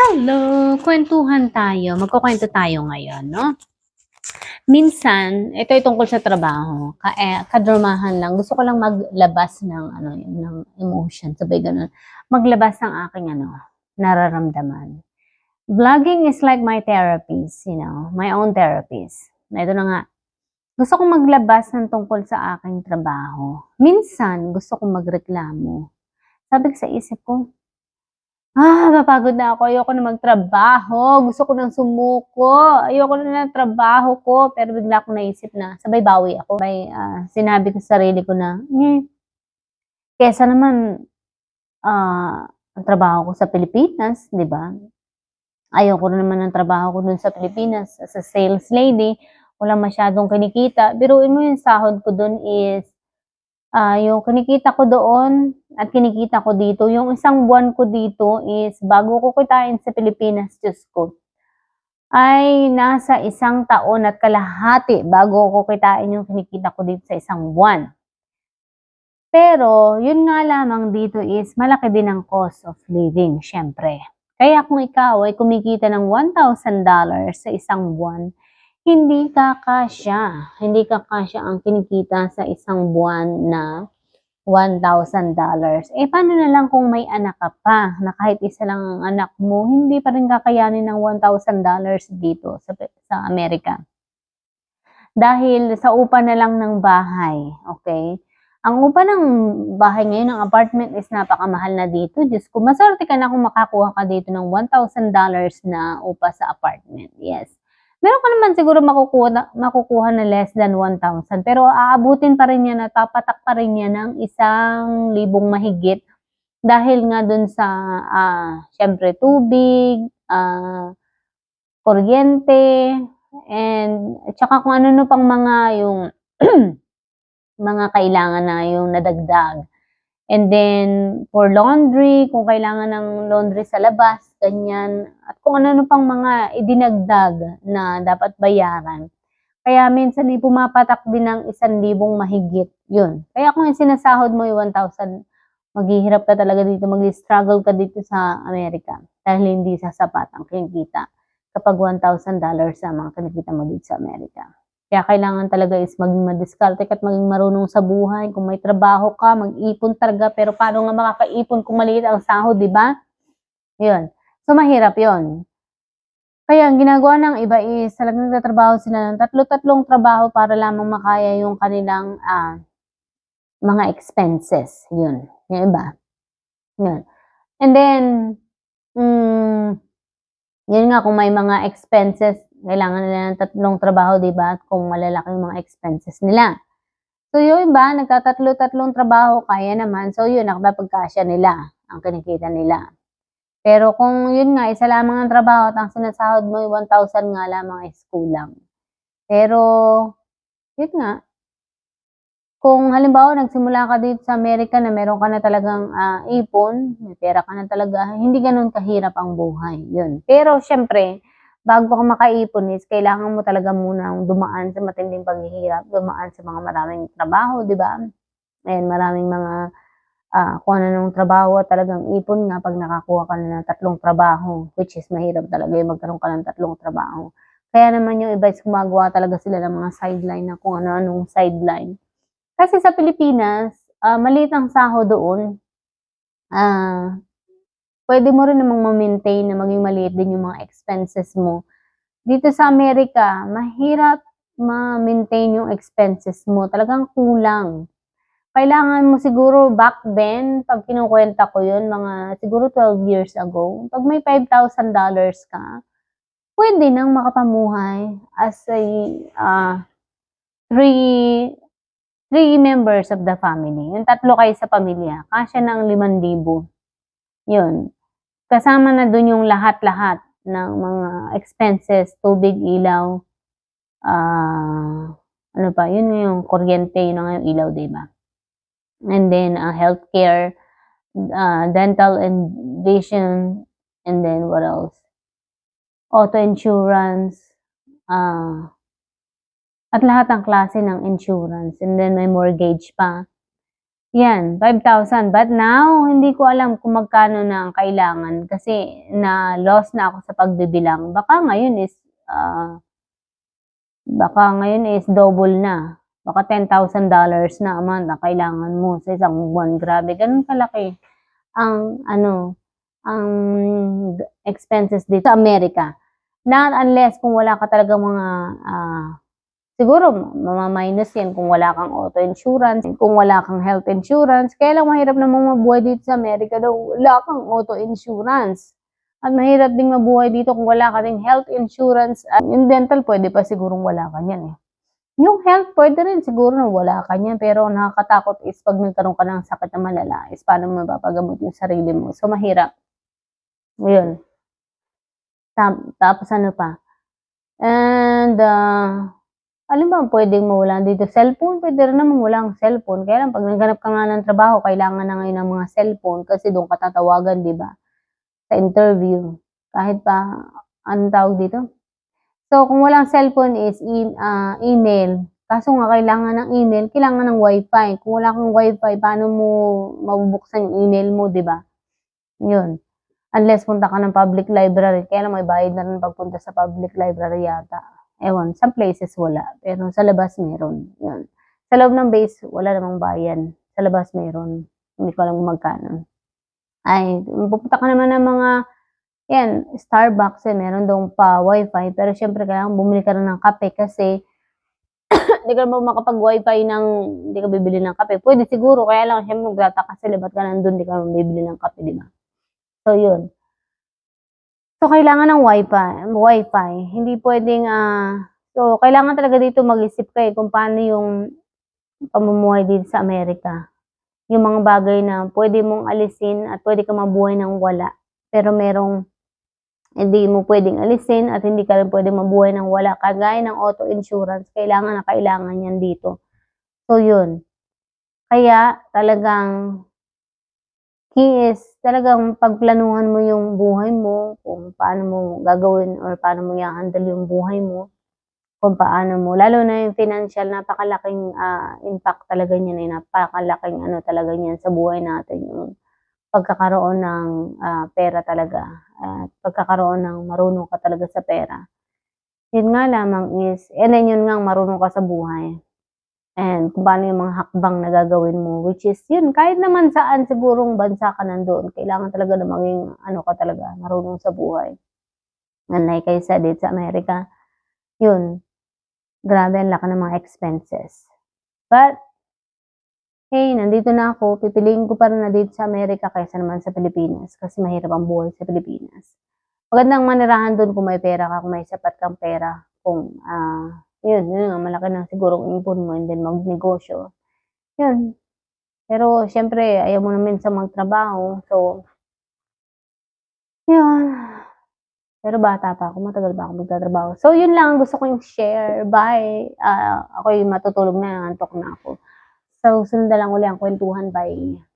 Hello! Kwentuhan tayo. Magkukwento tayo ngayon, no? Minsan, ito ay tungkol sa trabaho. Ka eh, kadrumahan lang. Gusto ko lang maglabas ng, ano, ng emotion. Sabay ganun. Maglabas ng aking, ano, nararamdaman. Vlogging is like my therapist, you know, my own therapist. Na ito na nga. Gusto kong maglabas ng tungkol sa aking trabaho. Minsan, gusto kong magreklamo. Sabi sa isip ko, Ah, napagod na ako. Ayoko na magtrabaho. Gusto ko nang sumuko. Ayoko na ng trabaho ko. Pero bigla akong naisip na, sabay bawi ako. May ah, sinabi ko sa sarili ko na, eh, kesa naman ah, ang trabaho ko sa Pilipinas, di ba? Ayoko na naman ng trabaho ko dun sa Pilipinas as a sales lady. Wala masyadong kinikita. Biruin mo yung sahod ko dun is ah yung kinikita ko doon at kinikita ko dito, yung isang buwan ko dito is bago ko kitain sa Pilipinas, Diyos ko, ay nasa isang taon at kalahati bago ko kitain yung kinikita ko dito sa isang buwan. Pero, yun nga lamang dito is malaki din ang cost of living, syempre. Kaya kung ikaw ay kumikita ng $1,000 sa isang buwan, hindi kakasya. Hindi kakasya ang kinikita sa isang buwan na $1,000. Eh, paano na lang kung may anak ka pa, na kahit isa lang ang anak mo, hindi pa rin kakayanin ng $1,000 dito sa, sa Amerika. Dahil sa upa na lang ng bahay, okay? Ang upa ng bahay ngayon, ng apartment is napakamahal na dito. Diyos ko, maswerte ka na kung makakuha ka dito ng $1,000 na upa sa apartment. Yes. Meron ka naman siguro makukuha, makukuha na less than 1,000. Pero aabutin pa rin yan at tapatak pa rin yan ng isang libong mahigit. Dahil nga dun sa, ah, syempre, tubig, ah, kuryente, and at saka kung ano no pang mga yung mga kailangan na yung nadagdag. And then, for laundry, kung kailangan ng laundry sa labas, ganyan. At kung ano-ano pang mga idinagdag na dapat bayaran. Kaya minsan, di pumapatak din ng isang libong mahigit. Yun. Kaya kung yung sinasahod mo yung 1,000, maghihirap ka talaga dito, mag-struggle ka dito sa Amerika. Dahil hindi sasapat ang kinikita kapag $1,000 sa mga kinikita mo dito sa Amerika. Kaya kailangan talaga is maging madiskarte at maging marunong sa buhay. Kung may trabaho ka, mag-ipon talaga. Pero paano nga makakaipon kung maliit ang sahod, di ba? Yun. So, mahirap yon. Kaya ang ginagawa ng iba is talagang nagtatrabaho sila ng tatlo-tatlong trabaho para lamang makaya yung kanilang ah, mga expenses. Yun. Yung iba. Yun. And then, mm, yun nga, kung may mga expenses, kailangan nila ng tatlong trabaho, di ba? At kung malalaki yung mga expenses nila. So, yung iba, nagtatatlo-tatlong trabaho, kaya naman. So, yun, nakapagkasya nila ang kinikita nila. Pero kung yun nga, isa lamang ang trabaho at ang sinasahod mo yung 1,000 nga lamang is kulang. Pero, yun nga, kung halimbawa nagsimula ka dito sa Amerika na meron ka na talagang ah, ipon, may pera ka na talaga, hindi ganun kahirap ang buhay. Yun. Pero syempre, bago ka makaipon is kailangan mo talaga munang dumaan sa matinding paghihirap, dumaan sa mga maraming trabaho, di ba? And maraming mga ah, kung ano nung trabaho talagang ipon nga pag nakakuha ka na ng tatlong trabaho, which is mahirap talaga yung magkaroon ka ng tatlong trabaho. Kaya naman yung iba is gumagawa talaga sila ng mga sideline na kung ano-anong sideline. Kasi sa Pilipinas, ah, maliit ang sahod doon. Ah, pwede mo rin namang ma-maintain na maging maliit din yung mga expenses mo. Dito sa Amerika, mahirap ma-maintain yung expenses mo. Talagang kulang. Kailangan mo siguro back then, pag kinukwenta ko yun, mga siguro 12 years ago, pag may $5,000 ka, pwede nang makapamuhay as a ah, three three members of the family. Yung tatlo kayo sa pamilya, kasya ng 5,000. Yun. Kasama na dun yung lahat-lahat ng mga expenses, tubig, ilaw, ah, ano pa, yun yung kuryente, yun nga yung ilaw, di ba? And then, uh, healthcare, uh, dental and vision, and then what else? Auto insurance, ah, at lahat ng klase ng insurance. And then may mortgage pa. Yan, 5,000. But now, hindi ko alam kung magkano na ang kailangan kasi na loss na ako sa pagbibilang. Baka ngayon is, ah, baka ngayon is double na. Baka $10,000 na amount na kailangan mo sa isang buwan. Grabe, ganun kalaki ang ano, ang expenses dito sa Amerika. Not unless kung wala ka talaga mga ah, siguro mamaminus yan kung wala kang auto insurance, kung wala kang health insurance. Kaya lang mahirap namang mabuhay dito sa Amerika daw wala kang auto insurance. At mahirap ding mabuhay dito kung wala ka ding health insurance. At yung dental, pwede pa sigurong wala ka niyan eh. Yung health, pwede rin siguro na wala ka niyan. Pero nakakatakot is pag nagkaroon ka ng sakit na malala, is paano mo mapapagamot yung sarili mo. So, mahirap. Yun. Tap- Tapos ano pa? And, uh, alam ba, pwedeng mawala dito. Cellphone, pwede rin naman walang cellphone. Kaya lang, pag naghanap ka nga ng trabaho, kailangan na ngayon ng mga cellphone kasi doon ka tatawagan, di ba? Sa interview. Kahit pa, anong tawag dito? So, kung walang cellphone is in, ah, email. Kaso nga, kailangan ng email, kailangan ng wifi. Kung wala kang wifi, paano mo mabubuksan yung email mo, di ba? Yun. Unless punta ka ng public library. Kaya lang may bayad na rin pagpunta sa public library yata. Ewan, some places wala. Pero sa labas meron. Yun. Sa loob ng base, wala namang bayan. Sa labas meron. Hindi ko alam kung magkano. Ay, pupunta ka naman ng mga, yan, Starbucks, eh, meron doon pa wifi. Pero syempre, kailangan bumili ka rin ng kape kasi hindi ka naman makapag-wifi ng, hindi ka bibili ng kape. Pwede siguro, kaya lang, syempre, magdata ka sila, ba't ka nandun, hindi ka naman bibili ng kape, di ba? So, yun. So, kailangan ng wifi. Wifi. Hindi pwedeng, ah, so, kailangan talaga dito mag-isip ka eh, kung paano yung pamumuhay dito sa Amerika. Yung mga bagay na pwede mong alisin at pwede ka mabuhay ng wala. Pero merong hindi mo pwedeng alisin at hindi ka rin pwedeng mabuhay ng wala. Kagaya ng auto insurance, kailangan na kailangan yan dito. So, yun. Kaya, talagang is talagang pagplanuhan mo yung buhay mo, kung paano mo gagawin or paano mo i-handle yung buhay mo, kung paano mo, lalo na yung financial, napakalaking ah, impact talaga niyan, eh, napakalaking ano talaga niyan sa buhay natin, yung pagkakaroon ng ah, pera talaga, at pagkakaroon ng marunong ka talaga sa pera. Yun nga lamang is, and then yun nga marunong ka sa buhay. And kung paano yung mga hakbang na gagawin mo, which is yun, kahit naman saan sigurong bansa ka nandoon, kailangan talaga na maging ano ka talaga, marunong sa buhay. Unlike kayo sa dito sa Amerika, yun, grabe ang laki ng mga expenses. But, hey, nandito na ako, pipiliin ko pa rin na dito sa Amerika kaysa naman sa Pilipinas kasi mahirap ang buhay sa Pilipinas. Magandang manirahan doon kung may pera ka, kung may sapat kang pera, kung ah yun, yun nga, malaki na siguro ipon mo and then magnegosyo. Yun. Pero, syempre, ayaw mo naman sa magtrabaho. So, yun. Pero bata pa ako, matagal pa ako magtatrabaho. So, yun lang ang gusto kong share. Bye. Ah, ako'y matutulog na, antok na ako. So, sunod na lang uli ang kwentuhan. Bye.